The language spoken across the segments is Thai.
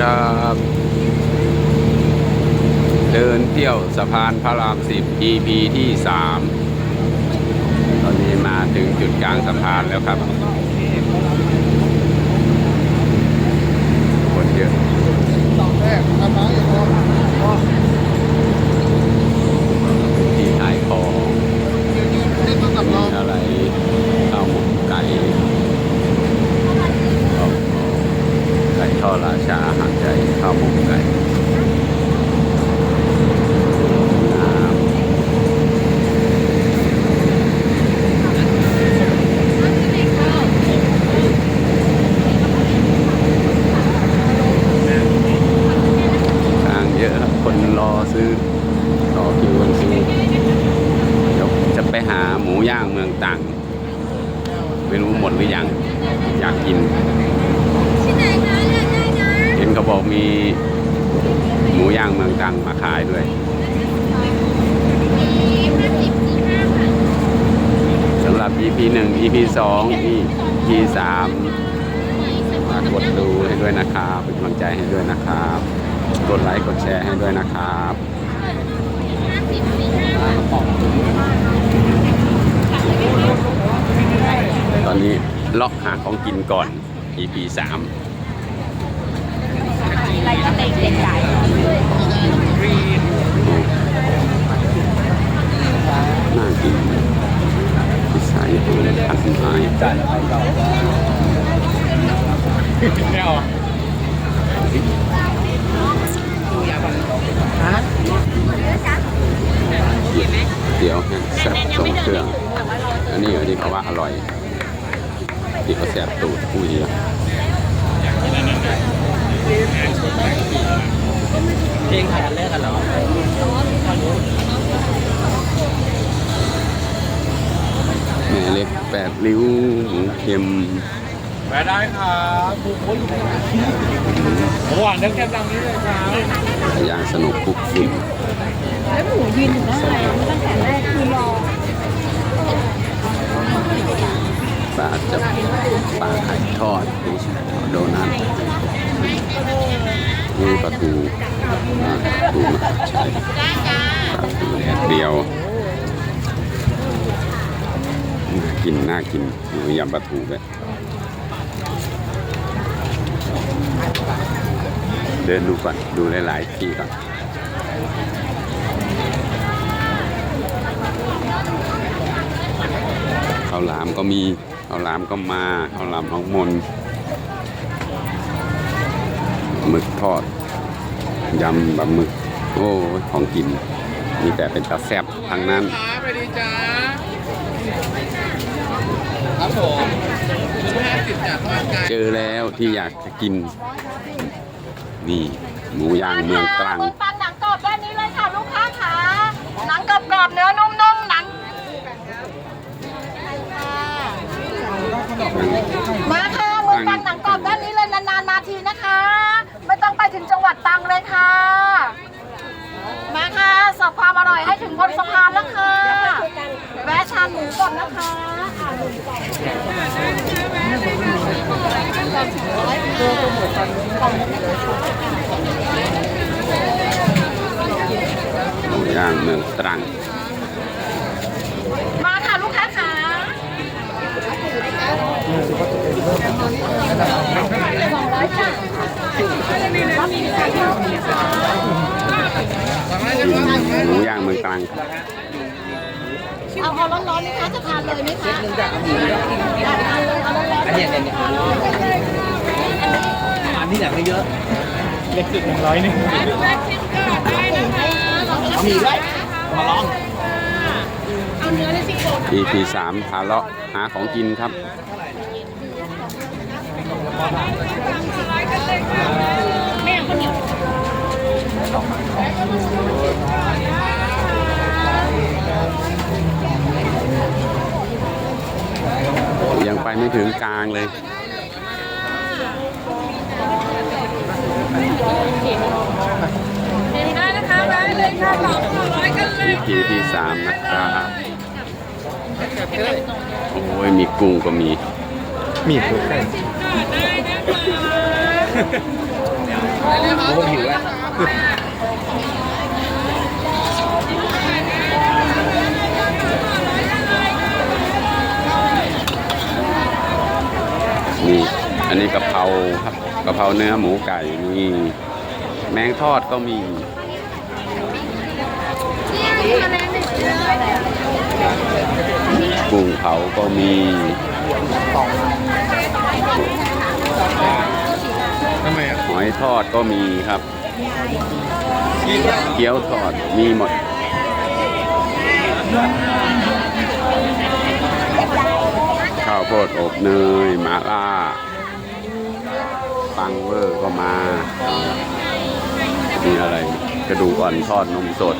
ครับ เดินเที่ยวสะพานพระรามสิบ EP ที่สามตอนนี้มาถึงจุดกลางสะพานแล้วครับ คนเยอะ แรกทำมาอีกพอพอ ที่ขายของ นี่ต้องกับเรา มีอะไรข้าวหมกไก่ไก่ทอดราชาอาหารใจข้าวหมกไก่น้ำทางเยอะครับคนรอซื้อต่อคิวกันซื้อ เดี๋ยวจะไป หาหมูย่างเมืองตรังไม่รู้หมดหรือยัง อยากกิน ที่ไหนคะเลือกได้นะเห็นเขาบอกมีหมูย่างเมืองตรังมาขายด้วยมีห้าสิบมีห้าค่ะสำหรับ EP 1 EP 2 EP 3มากดดูให้ด้วยนะครับ เป็นกำลังใจให้ด้วยนะครับ กดไลค์กดแชร์ให้ด้วยนะครับ ห้าสิบมีห้าตอน นี้เลาะหาของกินก่อน EP 3อะไรก็เล็กเด็กใหญ่น่ากินพิซซ่าญี่ปุ่นพันไม้ไม่เอาฮะเดี๋ยวแห้งแซ่บทรงเครื่อง อันนี้อันนี้เขาว่าอร่อย ที่เขาแซ่บตูดคุยอะเพลงถ่ายกันเลิกกันเหรอแม่เล็กแปดริ้วหมูเค็มแวะได้ครับบุกคนหวานเรื่องแก้มดังนี้เลยครับย่างสนุกคุกฝุ่นแล้วหมูยืนอยู่นั่นไงตั้งแต่แรกคือรอ ปลาจะปลาไข่ทอดโดนัทนี่ปลาทูอ่าทูมหาชัยปลาทูแดดเดียวน่ากินน่ากินหมูยำปลาทูเลยเดินดูก่อนดูหลายๆที่ก่อนข้าวหลามก็มี ข้าวหลามก็มาข้าวหลามน้องมนหมึกทอดยำบะหมึกโอ้ยของกิน มีแต่เป็นตาแซ่บทั้งนั้นครับไปดีจ้าครับผมห้าสิบจากทอดไก่เจอแล้วที่อยากจะกิน นี่ หมูย่างเมืองตรังเมืองตรังหนังกรอบด้านนี้เลยค่ะลูกค้าขาหนังกรอบกรอบๆเนื้อนุ่มๆหนัง มาค่ะเมืองตรังหนังกรอบด้านนี้เลยนานๆมาทีนะคะ ไม่ต้องไปถึงจังหวัดตังเลยค่ะ มาค่ะสิร์ฟความอร่อยให้ถึงบนสะพานแล้วค่ะแวะชานหมูก่อนนะคะอ่าหมูก่อนหมูย่างเมืองตรัง มาค่ะลูกค้าขาสองร้อยจ้ะรับมีค่ะ หมูย่างเมืองตรังเอาเอาร้อนๆไหมคะจะทานเลยไหมคะทานเลยเอาร้อนๆอันนี้อันนี้อันนี้อยากไม่เยอะเล็กสุดหนึ่งร้อยหนึ่งเอามีด้วยมาลอง EP 3พาเลาะหาของกินครับ ยังไปไม่ถึงกลางเลยได้นะคะได้เลยค่ะสองร้อยกันเลย EP ที่สามนะครับโอ้ยมีกุ้งก็มี มีดอ ผมหิวแล้วนี่อันนี้กะเพราครับกะเพราเนื้อหมูไก่มีแมงทอดก็มีกุ้งเผาก็มี ทำไมอะ หอย ทอดก็มีครับ เกี๊ยวทอดมีหมด ข้าวโพดอบเนยหมาล่า ปังเวอร์ก็มา มีอะไรกระดูกอ่อนทอดนมสด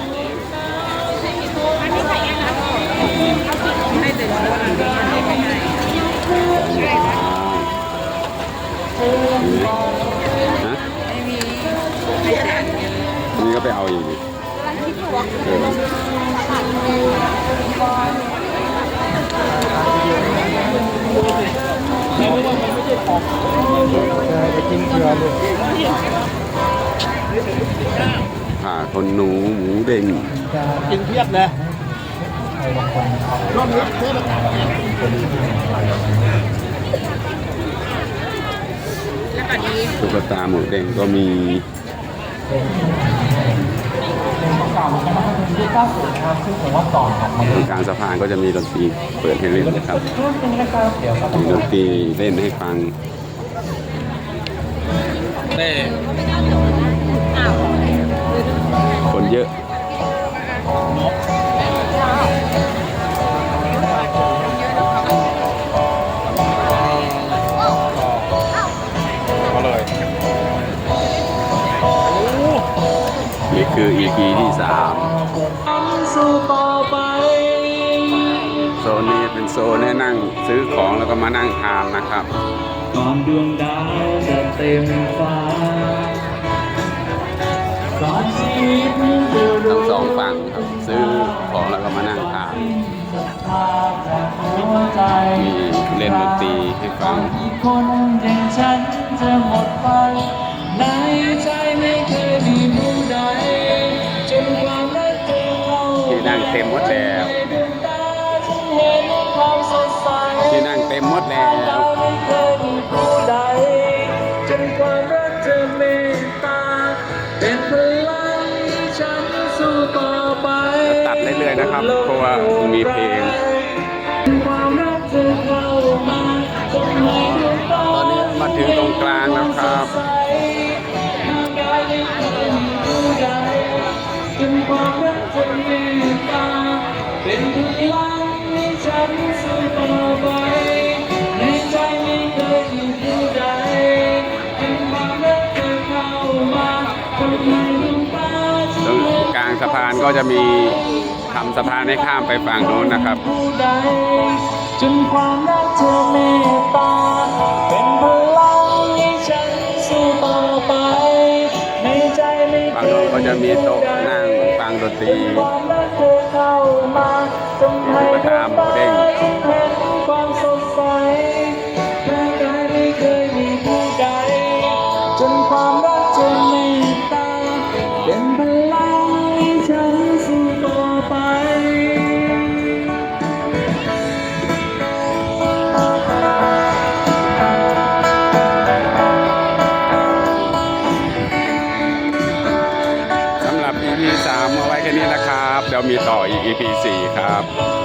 ก็ไปเอาอีกดิเออจะกินเกลือเลยผ่าคนหนูหมูเด้งกินเพียบเลยร่วมรถเพื่อนตุ๊กตาหมูเด้งก็มี ตรงกลางสะพานก็จะมีดนตรีเปิดให้เล่นนะครับมีดนตรีเล่นให้ฟังเน่คนเยอะ คือ EP ที่สามโซนนี้เป็นโซนให้นั่งซื้อของแล้วก็มานั่งทานนะครับก่อนดวงดาวจะเต็มฟ้าก่อนชีวิตจะทั้งสองฝั่งครับซื้อของแล้วก็มานั่งทานพาจากหัวใจมีเล่นดนตรีให้ฟังกี่คนอย่างฉันจะหมดไปในใจไม่เคยมี เต็มหมดแล้วดวงตาฉันเห็นความสดใสที่นั่งเต็มหมดแล้วเราไม่เคยมีผู้ใดจนความรักเธอเมตตาเป็นพลังให้ฉันสู้ต่อไปตัดเรื่อยๆนะครับเพราะว่ามีเพลงความรักเธอเข้ามาจนให้ดวงตาตอนนี้มาถึงตรงกลางแล้วครับ ก็จะมีทำสะพานให้ข้ามไปฝั่งโน้นนะครับ จนความรักเธอเมตตา เป็นพลังให้ฉันสู้ต่อไป ในใจไม่เคยฝั่งโน้นก็จะมีโต๊ะนั่งฟังดนตรี ความรักเธอเข้ามาทำให้ สำหรับ EP 3เอาไว้แค่นี้นะมีต่ออีก EP 4 ครับ